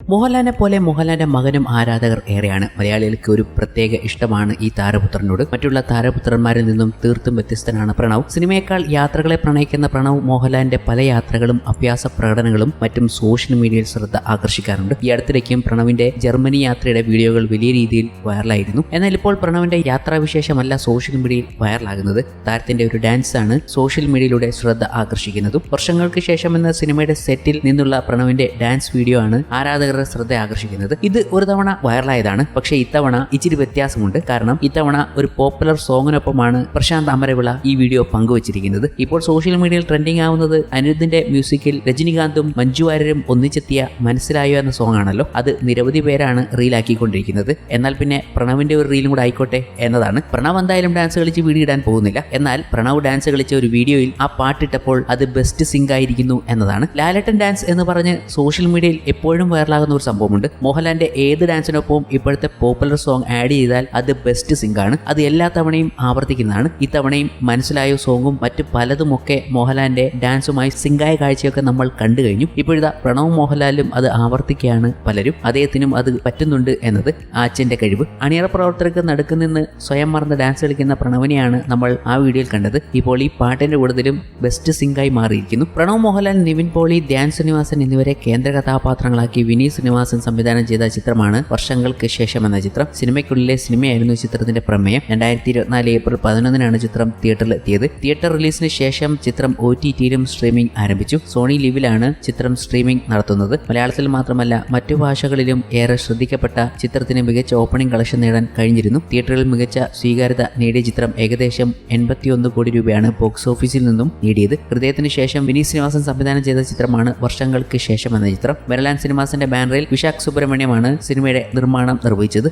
മോഹൻലാലിനെ പോലെ മോഹൻലാലിന്റെ മകനും ആരാധകർ ഏറെയാണ്. മലയാളികൾക്ക് ഒരു പ്രത്യേക ഇഷ്ടമാണ് ഈ താരപുത്രനോട്. മറ്റുള്ള താരപുത്രന്മാരിൽ നിന്നും തീർത്തും വ്യത്യസ്തനാണ് പ്രണവ്. സിനിമയേക്കാൾ യാത്രകളെ പ്രണയിക്കുന്ന പ്രണവ് മോഹൻലാലിന്റെ പല യാത്രകളും അഭ്യാസ പ്രകടനങ്ങളും മറ്റും സോഷ്യൽ മീഡിയയിൽ ശ്രദ്ധ ആകർഷിക്കാറുണ്ട്. ഈ അടുത്തിടയ്ക്കും പ്രണവിന്റെ ജർമ്മനി യാത്രയുടെ വീഡിയോകൾ വലിയ രീതിയിൽ വൈറലായിരുന്നു. എന്നാൽ ഇപ്പോൾ പ്രണവിന്റെ യാത്രാവിശേഷമല്ല സോഷ്യൽ മീഡിയയിൽ വൈറലാകുന്നത്. താരത്തിന്റെ ഒരു ഡാൻസ് ആണ് സോഷ്യൽ മീഡിയയിലൂടെ ശ്രദ്ധ ആകർഷിക്കുന്നതും. വർഷങ്ങൾക്ക് ശേഷം എന്ന സിനിമയുടെ സെറ്റിൽ നിന്നുള്ള പ്രണവിന്റെ ഡാൻസ് വീഡിയോ ആണ് ആരാധകരുടെ ശ്രദ്ധ ആകർഷിക്കുന്നത് ഇത് ഒരു തവണ വൈറലായതാണ്. പക്ഷേ ഇത്തവണ ഇച്ചിരി വ്യത്യാസമുണ്ട്. കാരണം ഇത്തവണ ഒരു പോപ്പുലർ സോങ്ങിനൊപ്പമാണ് പ്രശാന്ത് അമരവിള ഈ വീഡിയോ പങ്കുവച്ചിരിക്കുന്നത്. ഇപ്പോൾ സോഷ്യൽ മീഡിയയിൽ ട്രെൻഡിങ് ആവുന്നത് അനിരുദ്ധിന്റെ മ്യൂസിക്കിൽ രജനികാന്തും മഞ്ജു വാര്യരും ഒന്നിച്ചെത്തിയ മനസ്സിലായോ എന്ന സോങ് ആണല്ലോ അത് നിരവധി പേരാണ് റീലാക്കിക്കൊണ്ടിരിക്കുന്നത്. എന്നാൽ പിന്നെ പ്രണവിന്റെ ഒരു റീലും കൂടെ ആയിക്കോട്ടെ എന്നതാണ്. പ്രണവ് എന്തായാലും ഡാൻസ് കളിച്ച് വീഡിയോ ഇടാൻ പോകുന്നില്ല. എന്നാൽ പ്രണവ് ഡാൻസ് കളിച്ച ഒരു വീഡിയോയിൽ ആ പാട്ടിട്ടപ്പോൾ അത് ബെസ്റ്റ് സിങ്ക് ആയിരിക്കുന്നു എന്നതാണ്. ലാലട്ടൻ ഡാൻസ് എന്ന് പറഞ്ഞ് സോഷ്യൽ മീഡിയയിൽ എപ്പോഴും വൈറലാകുന്ന ഒരു സംഭവമുണ്ട്. മോഹൻലാലിന്റെ ഏത് ഡാൻസിനൊപ്പവും ഇപ്പോഴത്തെ പോപ്പുലർ സോങ് ആഡ് ചെയ്താൽ അത് ബെസ്റ്റ് സിങ്ക് ആണ്. അത് എല്ലാ തവണയും ആവർത്തിക്കുന്നതാണ്. ഇത്തവണയും മനസ്സിലായ സോങ്ങും മറ്റു പലതുമൊക്കെ മോഹൻലാലിന്റെ ഡാൻസുമായി സിംഗായ കാഴ്ചയൊക്കെ നമ്മൾ കണ്ടു കഴിഞ്ഞു. ഇപ്പോഴത്തെ പ്രണവ് മോഹൻലാലും അത് ആവർത്തിക്കുകയാണ് പലരും. അദ്ദേഹത്തിനും അത് പറ്റുന്നുണ്ട് എന്നത് ആച്ചന്റെ കഴിവ്. അണിയറ പ്രവർത്തകർക്ക് നടുക്ക് നിന്ന് സ്വയം മറന്ന് ഡാൻസ് കളിക്കുന്ന പ്രണവിനെയാണ് നമ്മൾ ആ വീഡിയോയിൽ കണ്ടത്. ഇപ്പോൾ ഈ പാട്ടിന്റെ കൂടുതലും ബെസ്റ്റ് സിംഗായി മാറിയിരിക്കുന്നു. പ്രണവ് മോഹൻലാൽ നിവിൻ പോളി ധ്യാൻ ശ്രീനിവാസൻ എന്നിവരെ കേന്ദ്ര കഥാപാത്രങ്ങളാക്കി വിനീത് ശ്രീനിവാസൻ സംവിധാനം ചെയ്ത ചിത്രമാണ് വർഷങ്ങൾക്ക് ശേഷം എന്ന ചിത്രം. സിനിമയ്ക്കുള്ളിലെ സിനിമയായിരുന്നു ചിത്രത്തിന്റെ പ്രമേയം. രണ്ടായിരത്തി ഇരുപത്തിനാല് ഏപ്രിൽ പതിനൊന്നിനാണ് ചിത്രം തിയേറ്ററിൽ എത്തിയത്. തിയേറ്റർ റിലീസിന് ശേഷം ചിത്രം ഒ ടി ടിയിലും സ്ട്രീമിംഗ് ആരംഭിച്ചു. സോണി ലിവിലാണ് ചിത്രം സ്ട്രീമിംഗ് നടത്തുന്നത്. മലയാളത്തിൽ മാത്രമല്ല മറ്റു ഭാഷകളിലും ഏറെ ശ്രദ്ധിക്കപ്പെട്ട ചിത്രത്തിന് മികച്ച ഓപ്പണിംഗ് കളക്ഷൻ നേടാൻ കഴിഞ്ഞിരുന്നു. തിയേറ്ററിൽ മികച്ച സ്വീകാര്യത നേടിയ ചിത്രം ഏകദേശം എൺപത്തിയൊന്ന് കോടി രൂപയാണ് ബോക്സ് ഓഫീസിൽ നിന്നും നേടിയത്. ഹൃദയത്തിന് ശേഷം വിനീത് ശ്രീനിവാസൻ സംവിധാനം ചെയ്ത ചിത്രമാണ് വർഷങ്ങൾക്ക് ശേഷം എന്ന ചിത്രം. മെരലാൻ സിനിമാസിന്റെ ബാനറിൽ വിശാഖ് സുബ്രഹ്മണ്യമാണ് സിനിമയുടെ നിർമ്മാണം നിർവഹിച്ചത്.